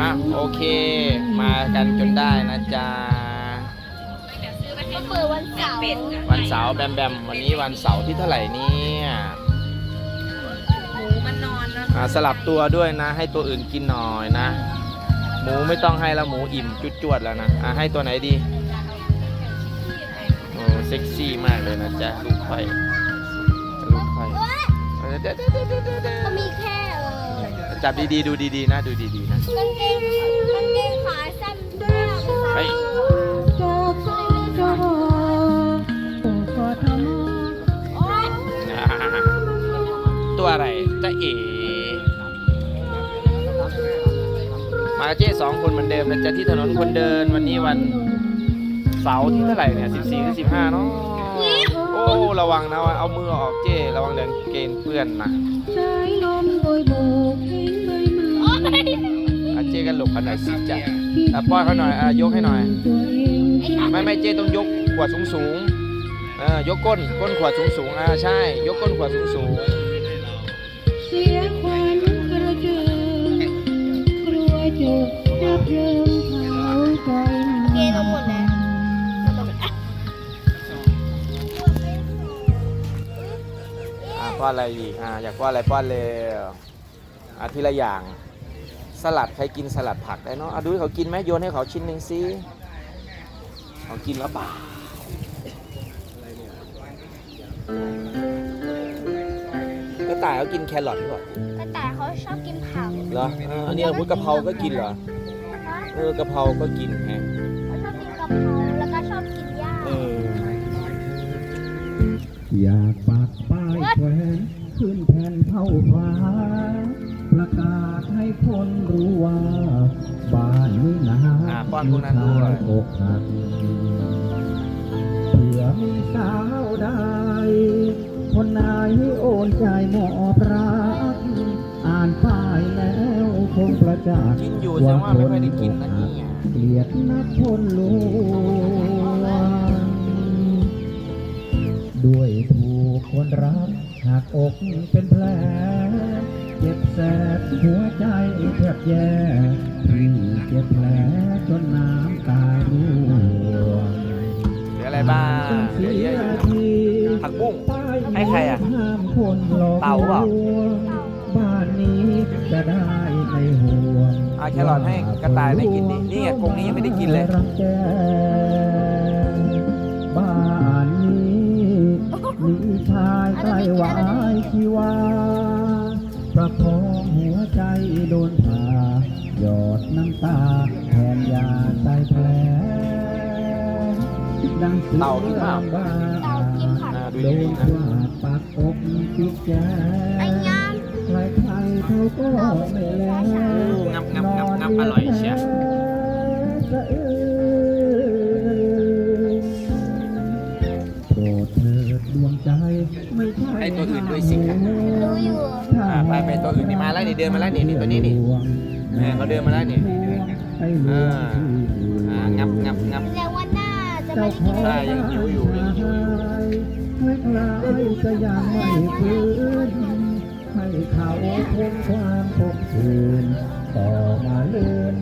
อะโอเค มากันจนได้นะจ๊ะ ก็เปิดวันเสาร์วันเสาร์แบมแบมวันนี้วันเสาร์ที่เท่าไหร่เนี่ยหมูมันนอนแล้วอะสลับตัวด้วยนะ ให้ตัวอื่นกินหน่อยนะ หมูไม่ต้องให้แล้วหมูอิ่มจุดจวดๆแล้วนะอะให้ตัวไหนดีโอ้เซ็กซี่มากเลยนะจ๊ะลูกไฟลูกไฟเดี๋ยวเดี๋ยวเดี๋ยวเดี๋ยวเดี๋ยวเดี๋ยวเขามีแค่เออ จับดีๆ ดูดีๆ นะ ดูดีๆ นะ กางเกงกางเกงขาสั้นมากเฮ้ย โอ๊ยอ่าตัวอะไรจะเอ๋มากับเจ้สองคนเหมือนเดิมนะจ๊ะที่ถนนคนเดินวันนี้วันเสาร์ที่เท่าไหร่เนี่ยสิบสี่หรือสิบห้าเนาะโอ้ ระวังนะว่าเอามือออกเจ้ระวังเดินเกณฑ์เพื่อนนะโอ๊ยอาเจ้กันหลบกันหน่อยสิจ้ะอะป้อนเขาหน่อยอะยกให้หน่อย ไม่ไม่เจ้ต้องยกขวดสูงสูงๆเออยกก้นก้นขวดสูงสูงๆอ่าใช่ ยกก้นขวดสูงสูงๆเสียขวัญกระเจิงกลัวจุกจับเริงเผาไฟเกณฑ์เราหมดแล้ว ป้อนอะไรอีกอ่าอยากป้อนอะไรป้อนเลยอ่าทีละอย่างสลัดใครกินสลัดผักได้เนาะอะดูให้เขากินไหมโยนให้เขาชิ้นหนึ่งสิเขากินแล้วเปล่าก็ต่ายเขากินแครอทหรือเปล่ากระต่ายเขาชอบกินผักเหรอเอออันนี้อาวุธกะเพราก็กินเหรอนะเออกะเพราก็กินแฮะเขาชอบกินกะเพราแล้วก็ชอบกินหญ้า เออ อยากปักป้าย แขวนขึ้นแผ่นเท่าฟ้า ประกาศให้คนรู้ว่า บ้านนี้นะอ่าป้อนพวกนั้นด้วย อกหักเผื่อมีสาวใดคนไหนโอนใจมอบรัก อ่านป้ายแล้วคงประจักษ์กินอยู่แต่ว่าไม่ค่อยได้กินนะเนี่ย เกลียดนักคนลวงด้วยถูกคนรัก หักอกเป็นแผล เจ็บแสบหัวใจแทบแย่พี่เจ็บแผลจนน้ำตาร่วงเหลืออะไรบ้างเหลือเยอะอยู่นะผักบุ้งให้ใครอะห้ามคนหลอกเต่าเปล่าลวงบ้านนี้จะได้ไม่ห่วงเอาแครอทให้กระต่ายได้กินดินี่ไงกรงนี้ยังไม่ได้กินเลย ชีวา ประคองหัวใจโดนผ่าหยอดน้ำตาแทนยาใส่แผลดังเสียเต่ากินเปล่างบ้าเต่ากินผักอ่าดูโดดีนๆนะว่าปากอกจิตใจไอ้งามใครใครๆเขาก็ไม่แลงับงับงับงับอร่อยเชียว ใช่ให้ตัวอื่นด้วยสิรู้อยู่อ่าไปไปตัวอื่นนี่มาแล้วนี่เดินมาแล้วนี่นี่ตัวนี้นี่แม่เขาเดินมาแล้วนี่อ่าอ่างับงับงับแสดงว่าน่าจะไม่ได้กินใช่ยังหิวอยู่ยังหิวอยู่ให้คลายจะยังไม่คืนให้เขาพ้นความคงคืนต่อมาเลื่อน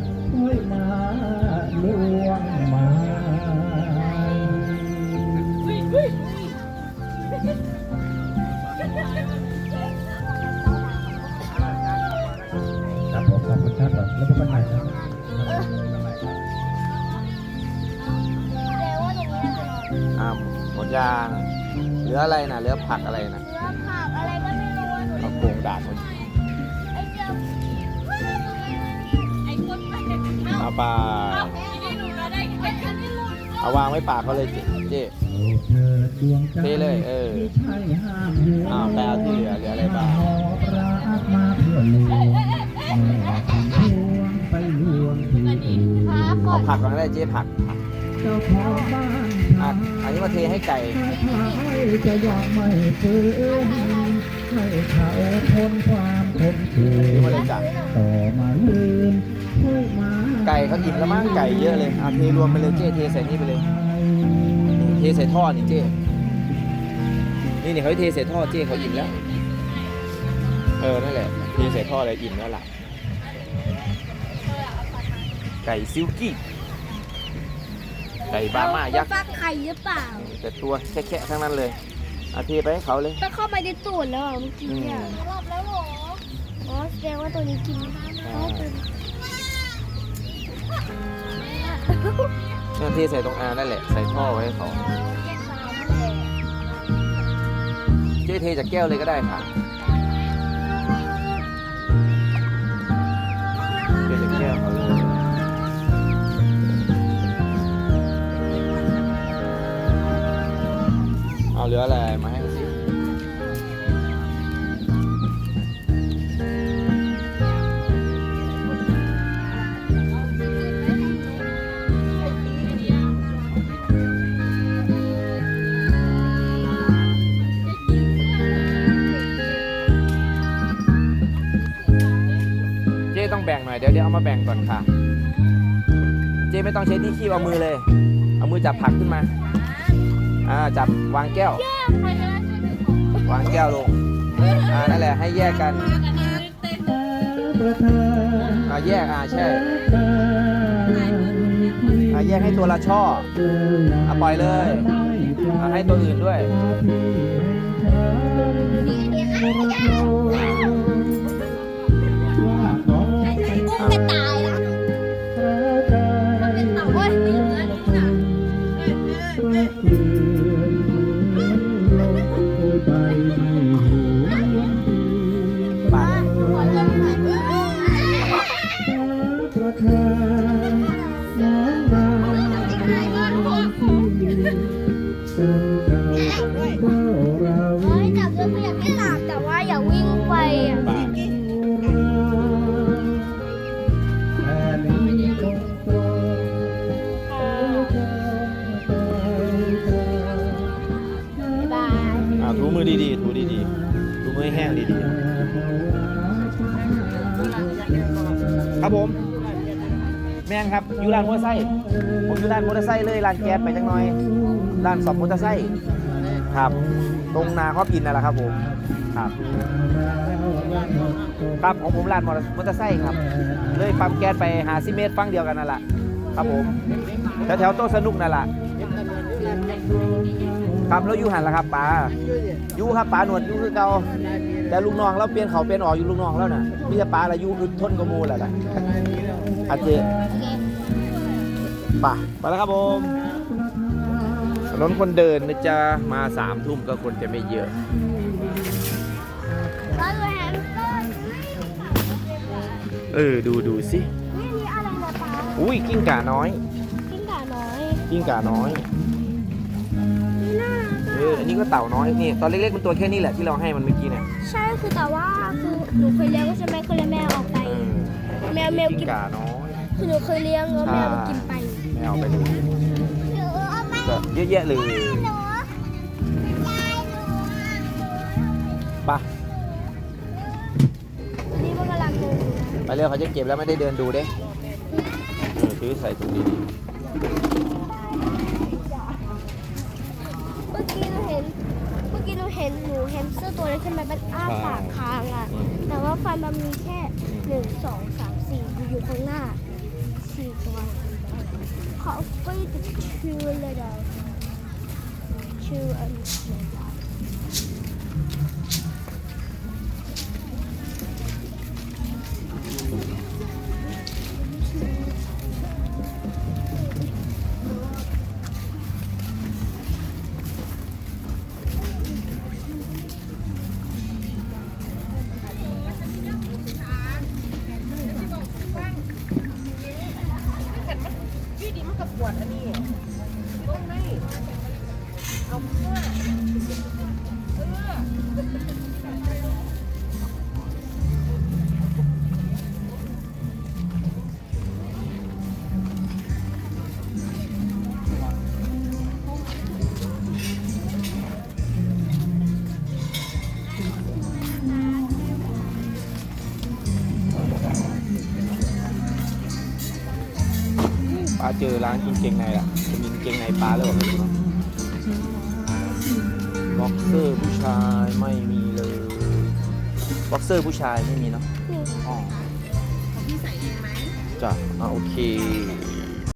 ดยาง เหลืออะไรนะเหลือผักอะไรนะเนื้อผักอะไรก็ไม่รู้อะหนูเอาโกงดาดมันไอ้เจ้าไอ้คนไปเอาไปที่หนูก็ได้แค่นี้หมดเอาวางไว้ปากเขาเลยเจ๊เจ๊เธอดวงใจเทเลย เออที่ใช่ห้ามหัวอ้าวแปลเอาที่เหลือเหลืออะไรบ้างหอบรักมาเพื่อลวงแม่ถึงพวงไปลวงที่อื่นเอาผักก่อนก็ได้เจ๊ผัก เจ้าของบ้าน อะอันนี้มาเทให้ไก่ถ้าให้จะยอมไม่ฟื้นให้เขาพ้นความคมขืนี่นมาเลยจ้ะต่อมาลืมค่อยมาไก่เขาอิ่มแล้วมั้งไก่เยอะเลยเอาเทรวมไปเลยเจ๊เทใส่นี่ไปเลยนี่เทใส่ท่อนี่เจ๊นี่นี่เขาให้เทใส่ท่อเจ๊เขาอิ่มแล้ว เออนั่นแหละเทใส่ท่อเลยอิ่มแล้วล่ะไก่ซิลกี้ ไก่บาม่ายักษ์ ฟักไข่หรือเปล่าแต่ตัวแค่ๆทั้งนั้นเลยเอาเทไปให้เขาเลยต้องเข้าไปในตูดแล้วเหรอเมื่อกี้อะรอบแล้วหรออ๋อแสดงว่าตัวนี้กินอ๋อตัวนี้เนี่ยเทใส่ตรงอานั่นแหละ ใส่ท่อไว้ให้เขาเจ๊เทจากแก้วเลยก็ได้ค่ะ เอาเหลืออะไรมาให้สิเจ๊ต้องแบ่งหน่อยเดี๋ยวเดี๋ยวเอามาแบ่งก่อนค่ะ เจ๊ไม่ต้องใช้ที่คีบเอามือเลย เอามือจับผักขึ้นมา อ่าจับวางแก้ว วางแก้วลงอ่านั่นแหละให้แยกกันประทานอ่าแยกอ่าใช่อ่าแยกให้ตัวละช่ออะปล่อยเลยอ่าให้ตัวอื่นด้วยว่าขอไปอุ้มไม่ตายละเท้าใจโอ้ยเลือดเกลือนเหมือนล ไม่หลับแต่ว่าอย่าวิ่งไปอะปแค่นี้คงพอโอ้ใจใจใจบายอ่าถูมือดีๆ ถูดีๆ ถูมือให้แห้งดีๆ ครับผม แม่นครับอยู่ร้านมอเตอร์ไซค์ผมอยู่ร้านมอเตอร์ไซค์เลยร้านแก๊สไปจังหน่อยร้านสอบมอเตอร์ไซค์ ครับ ตรงนาข้อพินนั่นแหละครับผมครับครับของผมร้านมอเตอร์ไซค์ครับ เลยปั๊มแก๊สไปหาซิเมตรฟังเดียวกันนั่นแหละครับผมแถวแถวโต๊ะสนุกนั่นแหละครับแล้วยูหันละครับป๋ายูครับป๋าหนวดยูคือเก่าแต่ลูกน้องเราเปลี่ยนเขาเปลี่ยนออกอยู่ลูกน้องแล้วน่ะพี่จะป๋าละยูคือทนกบหมูแหละนะอาเจป่ะไปแล้วครับผม ถนนคนเดินนะจ๊ะมาสามทุ่มก็คนจะไม่เยอะแล้วเลยแฮมสเตอร์เออดูดูสินี่นี่อะไรนะป๊าอุ้ยกิ้งก่าน้อย กิ้งก่าน้อย กิ้งก่าน้อยนี่น่ารักเอออันนี้ก็เต่าน้อยนี่ตอนเล็กๆมันตัวแค่นี้แหละที่เราให้มันเมื่อกี้เนี่ยใช่คือแต่ว่าคือหนูเคยเลี้ยงก็ใช่ไหมเคยเลี้ยงแมวออกไปเออแมวแมวกิ้กิงนก่าน้อยคือหนูเคยเลี้ยงแล้วแมวมันกินไปแมวไปเก็เยอะแยะเลยหนูยายหนูไปะนี่มันกำลังเดินอยู่นะไปเร็วเขาจะเก็บแล้วไม่ได้เดินดูเด้เออถือใส่ถุงดีเมื่อกี้หนูเห็น เมื่อกี้หนูเห็นหนูแฮมสเตอร์ตัวเล็กใช่ไหมมันอ้าปากค้างอะ แต่ว่าฟันมันมีแค่หนึ่งสองสามสี่อยู่ข้างหน้า ขอไปติด ปลาเจอร้านกินเกงในละจะมีกางเกงในปลาแล้วเหรอไม่รู้เนาะบ็อกเซอร์ผู้ชายไม่มีเลยบ็อกเซอร์ผู้ชายไม่มีเนาะนี่อ๋อพี่ใส่เองไหมจจ้ะอ่าโอเค